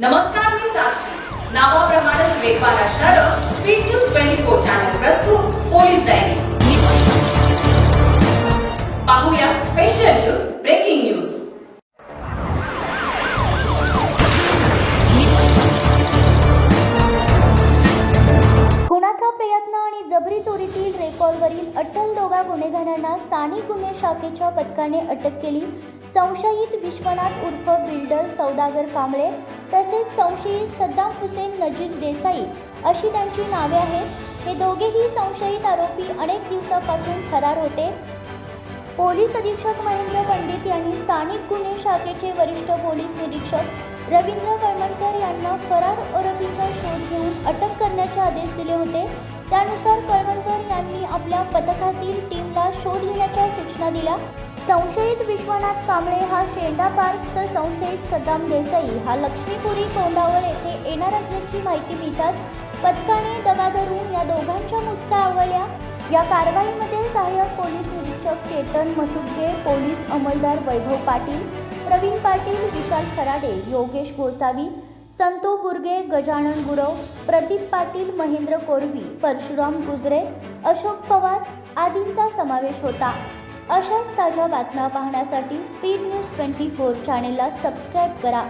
नमस्कार मी साक्षी. नावाप्रमाणेच वेगवान असणारं speed news twenty four channel प्रस्तुत पोलीस डायरी पाहूया स्पेशल न्यूज ब्रेकिंग न्यूज खुनाचा प्रयत्न आणि जबरी चोरीतील रेकॉर्डवरील अटल दोघा गुन्हेगारांना स्थानिक गुन्हे शाखेच्या पथकाने अटक केली. संशयित विश्वनाथ उर्फ बिल्डर सौदागर कांबळे तसेच संशयित सद्दाम हुसेन नजीर देसाई अशी त्यांची नावे आहेत. हे दोघेही संशयित आरोपी अनेक दिवसापासून फरार होते. पोलीस अधीक्षक महेंद्र पंडित यांनी स्थानिक गुन्हे शाखेचे वरिष्ठ पोलीस निरीक्षक रवींद्र कळमणकर यांना फरार आरोपीचा शोध घेऊन अटक करण्याचे आदेश दिले होते. त्यानुसार कळमणकर यांनी आपल्या पथकातील टीमला शोध घेण्याच्या सूचना दिल्या. संशयित विश्वनाथ कांबळे हा शेंडा पार्क तर संशयित सदाम देसाई हा लक्ष्मीपुरी तोंडावर येथे येणार असल्याची माहिती मिळताच पथकाने दबा धरून या दोघांच्या मुसक्या आवळल्या. या कारवाईमध्ये सहाय्यक पोलीस निरीक्षक चेतन मसुदगे पोलीस अंमलदार वैभव पाटील प्रवीण पाटील विशाल खराडे योगेश गोसावी संतो बुर्गे गजानन गुरव प्रदीप पाटील महेंद्र कोरवी परशुराम गुजरे अशोक पवार आदींचा समावेश होता. अशाच ताज्या बातम्या पाहण्यासाठी स्पीड न्यूज ट्वेंटी फोर चॅनेलला सबस्क्राईब करा.